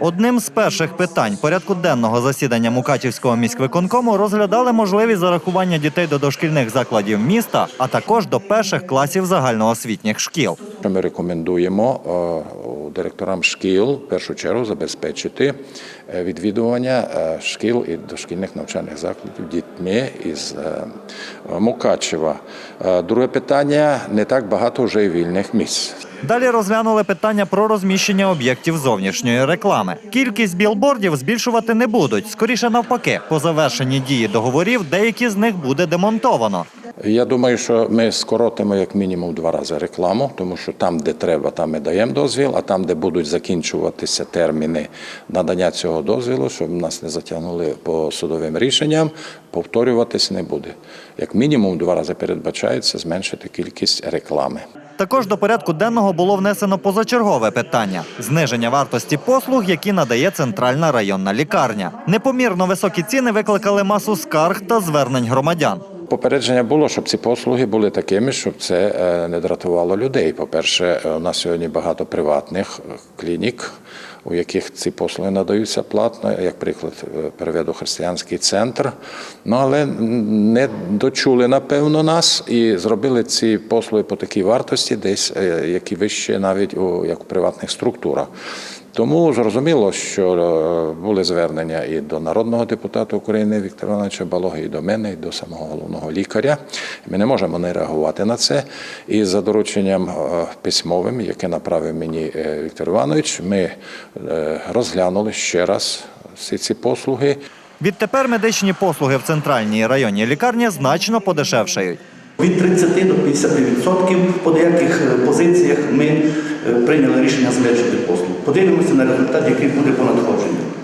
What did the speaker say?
Одним з перших питань порядку денного засідання Мукачівського міськвиконкому розглядали можливість зарахування дітей до дошкільних закладів міста, а також до перших класів загальноосвітніх шкіл. Ми рекомендуємо е, директорам шкіл в першу чергу забезпечити е, відвідування е, шкіл і дошкільних навчальних закладів дітьми із Мукачева. Друге питання не так багато вже й вільних місць. Далі розглянули питання про розміщення об'єктів зовнішньої реклами. Кількість білбордів збільшувати не будуть. Скоріше навпаки, по завершенні дії договорів деякі з них буде демонтовано. Я думаю, що ми скоротимо як мінімум два рази рекламу, тому що там, де треба, там ми даємо дозвіл, а там, де будуть закінчуватися терміни надання цього дозвілу, щоб нас не затягнули по судовим рішенням, повторюватись не буде. Як мінімум два рази передбачається зменшити кількість реклами. Також до порядку денного було внесено позачергове питання зниження вартості послуг, які надає центральна районна лікарня. Непомірно високі ціни викликали масу скарг та звернень громадян. Попередження було, щоб ці послуги були такими, щоб це е, не дратувало людей. По-перше, е, у нас сьогодні багато приватних е, клінік, у яких ці послуги надаються платно, як приклад, е, переведу християнський центр. Ну але не дочули, напевно, нас і зробили ці послуги по такій вартості, десь е, які вище навіть у як у приватних структурах. Тому зрозуміло, що е, були звернення і до народного депутата України Віктора Івановича Балоги, і до мене, і до самого головного лікаря. Ми не можемо не реагувати на це. І за дорученням письмовим, яке направив мені Віктор Іванович, ми розглянули ще раз всі ці послуги. Відтепер медичні послуги в центральній районній лікарні значно подешевшають. Від 30 до 50% по деяких е, позиціях ми е, прийняли рішення зменшити послуг. Подивимося на результат, який буде по надходженню.